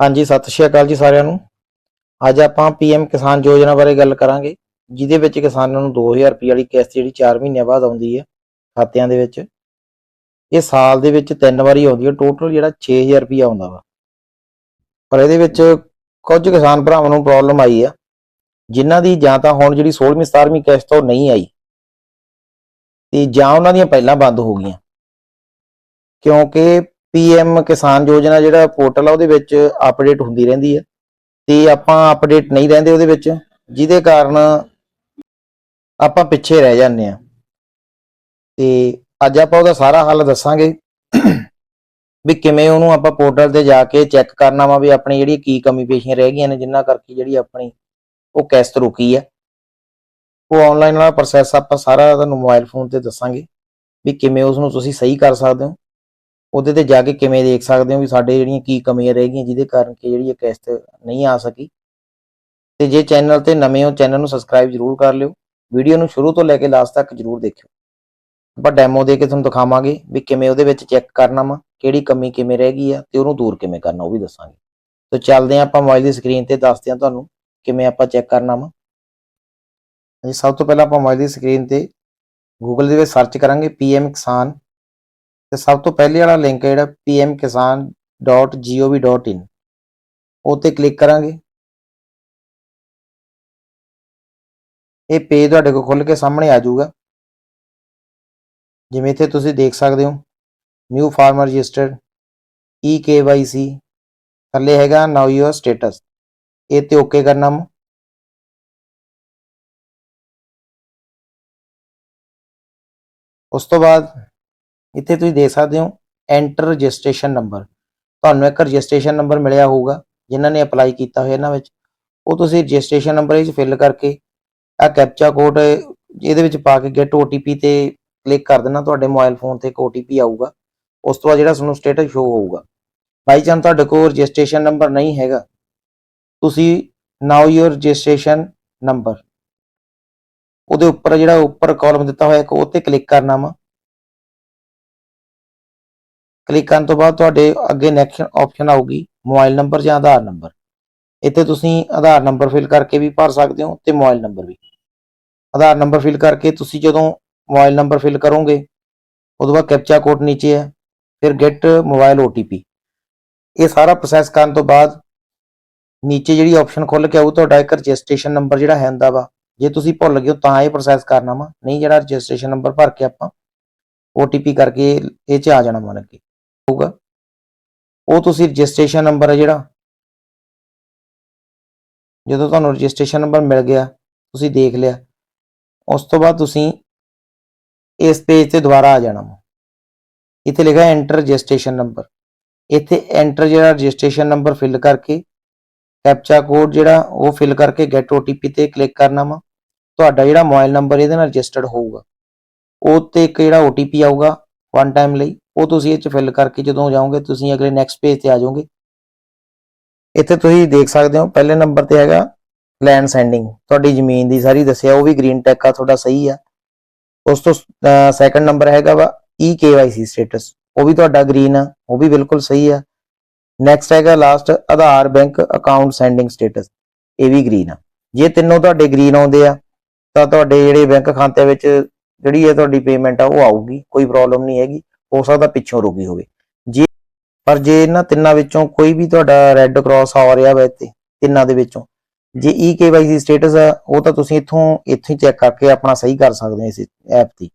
ਹਾਂਜੀ, ਸਤਿ ਸ਼੍ਰੀ ਅਕਾਲ ਜੀ ਸਾਰਿਆਂ ਨੂੰ। ਅੱਜ ਆਪਾਂ ਪੀਐਮ ਕਿਸਾਨ ਯੋਜਨਾ ਬਾਰੇ ਗੱਲ ਕਰਾਂਗੇ, ਜਿਹਦੇ ਵਿੱਚ ਕਿਸਾਨਾਂ ਨੂੰ 2000 ਰੁਪਏ ਵਾਲੀ ਕਿਸ਼ਤ ਜਿਹੜੀ 4 ਮਹੀਨਿਆਂ ਬਾਅਦ ਆਉਂਦੀ ਹੈ ਖਾਤਿਆਂ ਦੇ ਵਿੱਚ। ਇਹ ਸਾਲ ਦੇ ਵਿੱਚ ਤਿੰਨ ਵਾਰੀ ਆਉਂਦੀ ਹੈ ਟੋਟਲ ਜਿਹੜਾ 6000 ਰੁਪਏ ਆਉਂਦਾ ਵਾ। ਪਰ ਇਹਦੇ ਵਿੱਚ ਕੁਝ ਕਿਸਾਨ ਭਰਾਵਾਂ ਨੂੰ ਪ੍ਰੋਬਲਮ ਆਈ ਆ, ਜਿਨ੍ਹਾਂ ਦੀ ਜਾਂ ਤਾਂ ਹੁਣ ਜਿਹੜੀ 16ਵੀਂ 17ਵੀਂ ਕਿਸ਼ਤ ਉਹ ਨਹੀਂ ਆਈ, ਤੇ ਜਾਂ ਉਹਨਾਂ ਦੀਆਂ ਪਹਿਲਾਂ ਬੰਦ ਹੋ ਗਈਆਂ। ਕਿਉਂਕਿ ਪੀਐਮ ਕਿਸਾਨ ਯੋਜਨਾ ਜਿਹੜਾ ਪੋਰਟਲ ਆ ਉਹਦੇ ਵਿੱਚ ਅਪਡੇਟ ਹੁੰਦੀ ਰਹਿੰਦੀ ਹੈ। ਤੇ ਆਪਾਂ ਅਪਡੇਟ ਨਹੀਂ ਰਹਿੰਦੇ ਉਹਦੇ ਵਿੱਚ, ਜਿਹਦੇ ਕਾਰਨ ਆਪਾਂ ਪਿੱਛੇ ਰਹਿ ਜਾਂਦੇ ਆ ਤੇ ਅੱਜ ਆਪਾਂ ਉਹਦਾ ਸਾਰਾ ਹੱਲ ਦੱਸਾਂਗੇ ਵੀ ਕਿਵੇਂ ਉਹਨੂੰ ਆਪਾਂ ਪੋਰਟਲ ਤੇ ਜਾ ਕੇ ਚੈੱਕ ਕਰਨਾ ਵਾ ਵੀ ਆਪਣੀ ਜਿਹੜੀ ਕੀ ਕਮੀ ਪੇਸ਼ੀਆਂ ਰਹਿ ਗਈਆਂ ਨੇ, ਜਿੰਨਾ ਕਰਕੇ ਜਿਹੜੀ ਆਪਣੀ ਉਹ ਕਿਸ਼ਤ ਰੁਕੀ ਹੈ ਉਹ ਆਨਲਾਈਨ ਵਾਲਾ ਪ੍ਰੋਸੈਸ ਆਪਾਂ ਸਾਰਾ ਤੁਹਾਨੂੰ ਮੋਬਾਈਲ ਫੋਨ ਤੇ ਦੱਸਾਂਗੇ ਵੀ ਕਿਵੇਂ ਉਸ ਨੂੰ ਤੁਸੀਂ ਸਹੀ ਕਰ ਸਕਦੇ ਹੋ। ਉਹਦੇ ਤੇ ਜਾ ਕੇ ਕਿਵੇਂ ਦੇਖ ਸਕਦੇ ਹੋ ਵੀ ਸਾਡੇ ਜਿਹੜੀਆਂ ਕੀ ਕਮੀਆਂ ਰਹਿ ਗਈਆਂ ਜਿਹਦੇ ਕਾਰਨ ਕਿ ਜਿਹੜੀ ਇਹ ਕਿਸ਼ਤ ਨਹੀਂ ਆ ਸਕੀ। ਤੇ ਜੇ ਚੈਨਲ ਤੇ ਨਵੇਂ ਹੋ, ਚੈਨਲ ਨੂੰ ਸਬਸਕ੍ਰਾਈਬ ਜਰੂਰ ਕਰ ਲਿਓ। ਵੀਡੀਓ ਨੂੰ ਸ਼ੁਰੂ ਤੋਂ ਲੈ ਕੇ ਲਾਸਟ ਤੱਕ ਜਰੂਰ ਦੇਖਿਓ। ਆਪਾਂ ਡੈਮੋ ਦੇ ਕੇ ਤੁਹਾਨੂੰ ਦਿਖਾਵਾਂਗੇ ਵੀ ਕਿਵੇਂ ਉਹਦੇ ਵਿੱਚ ਚੈੱਕ ਕਰਨਾ ਵਾ, ਕਿਹੜੀ ਕਮੀ ਕਿਵੇਂ ਰਹਿ ਗਈ ਆ ਤੇ ਉਹਨੂੰ ਦੂਰ ਕਿਵੇਂ ਕਰਨਾ, ਉਹ ਵੀ ਦੱਸਾਂਗੇ। ਤੇ ਚੱਲਦੇ ਹਾਂ ਆਪਾਂ ਮੋਬਾਈਲ ਦੀ ਸਕਰੀਨ ਤੇ, ਦੱਸਦੇ ਹਾਂ ਤੁਹਾਨੂੰ ਕਿਵੇਂ ਆਪਾਂ ਚੈੱਕ ਕਰਨਾ ਵਾ। ਜੀ ਸਭ ਤੋਂ ਪਹਿਲਾਂ ਆਪਾਂ ਮੋਬਾਈਲ ਦੀ ਸਕਰੀਨ ਤੇ ਗੂਗਲ ਦੇ ਵਿੱਚ ਸਰਚ ਕਰਾਂਗੇ ਪੀਐਮ ਕਿਸਾਨ ਤੇ ਸਭ ਤੋਂ ਪਹਿਲੇ ਵਾਲਾ ਲਿੰਕ ਹੈ ਜਿਹੜਾ pmkisan.gov.in ਉਹ ਤੇ ਕਲਿੱਕ ਕਰਾਂਗੇ। ਇਹ ਪੇਜ ਤੁਹਾਡੇ ਕੋਲ ਖੁੱਲ ਕੇ ਸਾਹਮਣੇ ਆ ਜਾਊਗਾ। ਜਿਵੇਂ ਇੱਥੇ ਤੁਸੀਂ ਦੇਖ ਸਕਦੇ ਹੋ। ਨਿਊ ਫਾਰਮਰ ਰਜਿਸਟਰਡ EKYC ਥੱਲੇ ਹੈਗਾ ਨਾਓ ਯੂਰ ਸਟੇਟਸ ਇਹ ਤੇ ਓਕੇ ਕਰਨਾ ਵਾ। ਉਸ ਤੋਂ ਬਾਅਦ ਇੱਥੇ ਤੁਸੀਂ ਦੇਖ ਸਕਦੇ ਹੋ ਐਂਟਰ ਰਜਿਸਟ੍ਰੇਸ਼ਨ ਨੰਬਰ ਤੁਹਾਨੂੰ ਇੱਕ ਰਜਿਸਟ੍ਰੇਸ਼ਨ ਨੰਬਰ ਮਿਲਿਆ ਹੋਊਗਾ, ਜਿਨ੍ਹਾਂ ਨੇ ਅਪਲਾਈ ਕੀਤਾ ਹੋਇਆ ਇਹਨਾਂ ਵਿੱਚ। ਉਹ ਤੁਸੀਂ ਰਜਿਸਟ੍ਰੇਸ਼ਨ ਨੰਬਰ ਵਿੱਚ ਫਿਲ ਕਰਕੇ ਆ ਕੈਪਚਾ ਕੋਡ ਇਹਦੇ ਵਿੱਚ ਪਾ ਕੇ ਗੈਟ OTP ਤੇ ਕਲਿੱਕ ਕਰ ਦੇਣਾ, ਤੁਹਾਡੇ ਮੋਬਾਈਲ ਫੋਨ ਤੇ ਇੱਕ OTP ਆਊਗਾ। ਉਸ ਤੋਂ ਬਾਅਦ ਜਿਹੜਾ ਤੁਹਾਨੂੰ ਸਟੇਟਸ ਸ਼ੋ ਹੋਊਗਾ। ਬਾਈ ਚਾਂਸ ਤੁਹਾਡੇ ਕੋਲ ਰਜਿਸਟ੍ਰੇਸ਼ਨ ਨੰਬਰ ਨਹੀਂ ਹੈਗਾ। ਤੁਸੀਂ ਨਾਓ ਯੂਰ ਰਜਿਸਟ੍ਰੇਸ਼ਨ ਨੰਬਰ ਉਹਦੇ ਉੱਪਰ ਜਿਹੜਾ ਉੱਪਰ ਕਾਲਮ ਦਿੱਤਾ ਹੋਇਆ ਇੱਕ, ਉਹ ਤੇ ਕਲਿੱਕ ਕਰਨਾ ਵਾ। ਕਲਿੱਕ ਕਰਨ ਤੋਂ ਬਾਅਦ ਤੁਹਾਡੇ ਅੱਗੇ ਨੈਕਸਟ ਆਪਸ਼ਨ ਆਊਗੀ ਮੋਬਾਈਲ ਨੰਬਰ ਜਾਂ ਆਧਾਰ ਨੰਬਰ। ਇੱਥੇ ਤੁਸੀਂ ਆਧਾਰ ਨੰਬਰ ਫਿਲ ਕਰਕੇ ਵੀ ਭਰ ਸਕਦੇ ਹੋ ਤੇ ਮੋਬਾਈਲ ਨੰਬਰ ਵੀ। ਆਧਾਰ ਨੰਬਰ ਫਿਲ ਕਰਕੇ ਤੁਸੀਂ ਜਦੋਂ ਮੋਬਾਈਲ ਨੰਬਰ ਫਿਲ ਕਰੋਗੇ ਉਦੋਂ ਬਾਅਦ ਕੈਪਚਾ ਕੋਡ ਨੀਚੇ ਹੈ, ਫਿਰ ਗੈਟ ਮੋਬਾਈਲ OTP ਇਹ ਸਾਰਾ ਪ੍ਰੋਸੈਸ ਕਰਨ ਤੋਂ ਬਾਅਦ ਨੀਚੇ ਜਿਹੜੀ ਆਪਸ਼ਨ ਖੁੱਲ ਕੇ ਆਊ, ਤੁਹਾਡਾ ਇੱਕ ਰਜਿਸਟ੍ਰੇਸ਼ਨ ਨੰਬਰ ਜਿਹੜਾ ਹੈ ਹੁੰਦਾ ਵਾ, ਜੇ ਤੁਸੀਂ ਭੁੱਲ ਗਏ ਹੋ ਤਾਂ ਇਹ ਪ੍ਰੋਸੈਸ ਕਰਨਾ ਵਾ, ਨਹੀਂ ਜਿਹੜਾ ਰਜਿਸਟ੍ਰੇਸ਼ਨ ਨੰਬਰ ਭਰ ਕੇ ਆਪਾਂ OTP ਕਰਕੇ ਇਹ ਚ ਆ ਜਾਣਾ ਮਨ ਅੱਗੇ ਹੋਊਗਾ। ਉਹ ਤੁਸੀਂ ਰਜਿਸਟ੍ਰੇਸ਼ਨ ਨੰਬਰ ਹੈ ਜਿਹੜਾ। ਜਦੋਂ ਤੁਹਾਨੂੰ ਰਜਿਸਟ੍ਰੇਸ਼ਨ ਨੰਬਰ ਮਿਲ ਗਿਆ, ਤੁਸੀਂ ਦੇਖ ਲਿਆ। ਉਸ ਤੋਂ ਬਾਅਦ ਤੁਸੀਂ ਇਸ ਪੇਜ ਤੇ ਦੁਬਾਰਾ ਆ ਜਾਣਾ ਵਾ। ਇੱਥੇ ਲਿਖਿਆ ਐਂਟਰ ਰਜਿਸਟ੍ਰੇਸ਼ਨ ਨੰਬਰ। ਇੱਥੇ ਐਂਟਰ ਜਿਹੜਾ ਰਜਿਸਟ੍ਰੇਸ਼ਨ ਨੰਬਰ ਫਿਲ ਕਰਕੇ ਕੈਪਚਾ ਕੋਡ ਜਿਹੜਾ ਉਹ ਫਿਲ ਕਰਕੇ ਗੈਟ OTP ਤੇ ਕਲਿੱਕ ਕਰਨਾ ਵਾ। ਤੁਹਾਡਾ ਜਿਹੜਾ ਮੋਬਾਈਲ ਨੰਬਰ ਇਹਦੇ ਨਾਲ ਰਜਿਸਟਰਡ ਹੋਊਗਾ। ਉਹ ਤੇ ਇੱਕ ਜਿਹੜਾ OTP ਆਊਗਾ ਵਨ ਟਾਈਮ ਲਈ। ਉਹ ਤੁਸੀਂ ਇਹ ਚ ਫਿਲ ਕਰਕੇ ਜਦੋਂ ਜਾਓਗੇ, ਤੁਸੀਂ ਅਗਲੇ ਨੈਕਸਟ ਪੇਜ ਤੇ ਆ ਜਾਓਗੇ। ਇੱਥੇ ਤੁਸੀਂ ਦੇਖ ਸਕਦੇ ਹੋ, ਪਹਿਲੇ ਨੰਬਰ ਤੇ ਹੈਗਾ ਲੈਂਡ ਸੈਂਡਿੰਗ ਤੁਹਾਡੀ ਜ਼ਮੀਨ ਦੀ ਸਾਰੀ ਦੱਸਿਆ, ਉਹ ਵੀ ਗ੍ਰੀਨ ਟੈਕ ਆ, ਤੁਹਾਡਾ ਸਹੀ ਆ। ਉਸ ਤੋਂ ਸੈਕੰਡ ਨੰਬਰ ਹੈਗਾ ਵਾ ਈ EKYC ਸਟੇਟਸ ਉਹ ਵੀ ਤੁਹਾਡਾ ਗ੍ਰੀਨ ਆ, ਉਹ ਵੀ ਬਿਲਕੁਲ ਸਹੀ ਆ। ਨੈਕਸਟ ਹੈਗਾ last Aadhaar bank account sending status ਇਹ ਵੀ ਗ੍ਰੀਨ ਆ। ਜੇ ਤਿੰਨੋਂ ਤੁਹਾਡੇ ਗ੍ਰੀਨ ਆਉਂਦੇ ਆ, ਤਾਂ ਤੁਹਾਡੇ ਜਿਹੜੇ ਬੈਂਕ ਖਾਤੇ ਵਿੱਚ ਜਿਹੜੀ ਹੈ ਤੁਹਾਡੀ ਪੇਮੈਂਟ ਆ, ਉਹ ਆਊਗੀ, ਕੋਈ ਪ੍ਰੋਬਲਮ ਨਹੀਂ ਹੈਗੀ। ਹੋ ਸਕਦਾ ਪਿੱਛੋਂ ਰੁਕੀ ਹੋਵੇ। ਜੇ ਪਰ ਜੇ ਇਹਨਾਂ ਤਿੰਨਾਂ ਵਿੱਚੋਂ ਕੋਈ ਵੀ ਤੁਹਾਡਾ ਰੈੱਡ ਕਰਾਸ ਆ ਰਿਹਾ ਵਾ ਇੱਥੇ, ਤਿੰਨਾਂ ਦੇ ਵਿੱਚੋਂ, ਜੇ EKYC ਸਟੇਟਸ ਆ, ਉਹ ਤਾਂ ਤੁਸੀਂ ਇੱਥੋਂ ਇੱਥੋਂ ਚੈੱਕ ਕਰਕੇ ਆਪਣਾ ਸਹੀ ਕਰ ਸਕਦੇ ਹੋ ਇਸ ਐਪ ਤੇ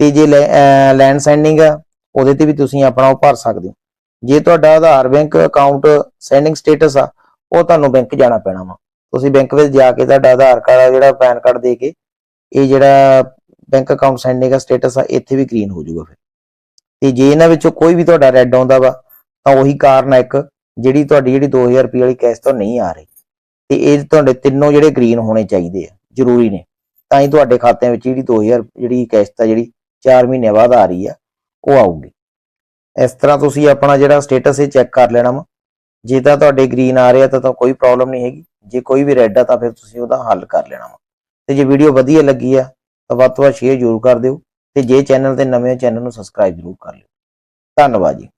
ਤੇ ਜੇ ਲੈਂਡ ਸੈਂਡਿੰਗ ਆ, ਉਹਦੇ ਤੇ ਵੀ ਤੁਸੀਂ ਆਪਣਾ ਉਹ ਭਰ ਸਕਦੇ ਹੋ। ਜੇ ਤੁਹਾਡਾ Aadhaar bank account sending status ਆ, ਉਹ ਤੁਹਾਨੂੰ ਬੈਂਕ ਜਾਣਾ ਪੈਣਾ ਵਾ। ਤੁਸੀਂ ਬੈਂਕ ਵਿੱਚ ਜਾ ਕੇ ਤੁਹਾਡਾ ਆਧਾਰ ਕਾਰਡ ਆ ਜਿਹੜਾ ਪੈਨ ਕਾਰਡ ਦੇ ਕੇ, ਇਹ ਜਿਹੜਾ ਬੈਂਕ ਅਕਾਊਂਟ ਸੈਂਡਿੰਗ ਦਾ ਸਟੇਟਸ ਆ, ਇੱਥੇ ਵੀ ਗ੍ਰੀਨ ਹੋ ਜਾਊਗਾ ਫਿਰ। ਤੇ ਜੇ ਇਹਨਾਂ ਵਿੱਚੋਂ ਕੋਈ ਵੀ ਤੁਹਾਡਾ ਰੈੱਡ ਆਉਂਦਾ ਵਾ, ਤਾਂ ਉਹੀ ਕਾਰਨ ਹੈ ਇੱਕ, ਜਿਹੜੀ ਤੁਹਾਡੀ ਜਿਹੜੀ 2000 ਰੁਪਏ ਵਾਲੀ ਕੈਸ਼ ਤੋਂ ਨਹੀਂ ਆ ਰਹੀ। ਤੇ ਇਹ ਤੁਹਾਡੇ ਤਿੰਨੋਂ ਜਿਹੜੇ ਗ੍ਰੀਨ ਹੋਣੇ ਚਾਹੀਦੇ ਆ, ਜ਼ਰੂਰੀ ਨੇ। ਤਾਂ ਹੀ ਤੁਹਾਡੇ ਖਾਤਿਆਂ ਵਿੱਚ ਜਿਹੜੀ 2000 ਜਿਹੜੀ ਕਿਸ਼ਤ ਆ ਜਿਹੜੀ 4 ਮਹੀਨੇ ਬਾਅਦ ਆ ਰਹੀ ਆ, ਉਹ ਆਊਗੀ। ਇਸ ਤਰ੍ਹਾਂ ਤੁਸੀਂ ਆਪਣਾ ਜਿਹੜਾ ਸਟੇਟਸ ਇਹ ਚੈੱਕ ਕਰ ਲੈਣਾ ਵਾ। ਜੇ ਤਾਂ ਤੁਹਾਡੇ ਗ੍ਰੀਨ ਆ ਰਿਹਾ ਤਾਂ ਤਾਂ ਕੋਈ ਪ੍ਰੋਬਲਮ ਨਹੀਂ ਹੈਗੀ। ਜੇ ਕੋਈ ਵੀ ਰੈੱਡ ਆ ਤਾਂ ਫਿਰ ਤੁਸੀਂ ਉਹਦਾ ਹੱਲ ਕਰ ਲੈਣਾ ਵਾ। ਤੇ ਜੇ ਵੀਡੀਓ ਵਧੀਆ ਲੱਗੀ ਆ, ਤਾਂ ਵੱਧ ਤੋਂ ਵੱਧ ਸ਼ੇਅਰ ਜ਼ਰੂਰ ਕਰ ਦਿਓ। ਤੇ ਜੇ ਚੈਨਲ ਤੇ ਨਵੇਂ ਚੈਨਲ ਨੂੰ ਸਬਸਕ੍ਰਾਈਬ ਜ਼ਰੂਰ ਕਰ ਲਿਓ। ਧੰਨਵਾਦ ਜੀ।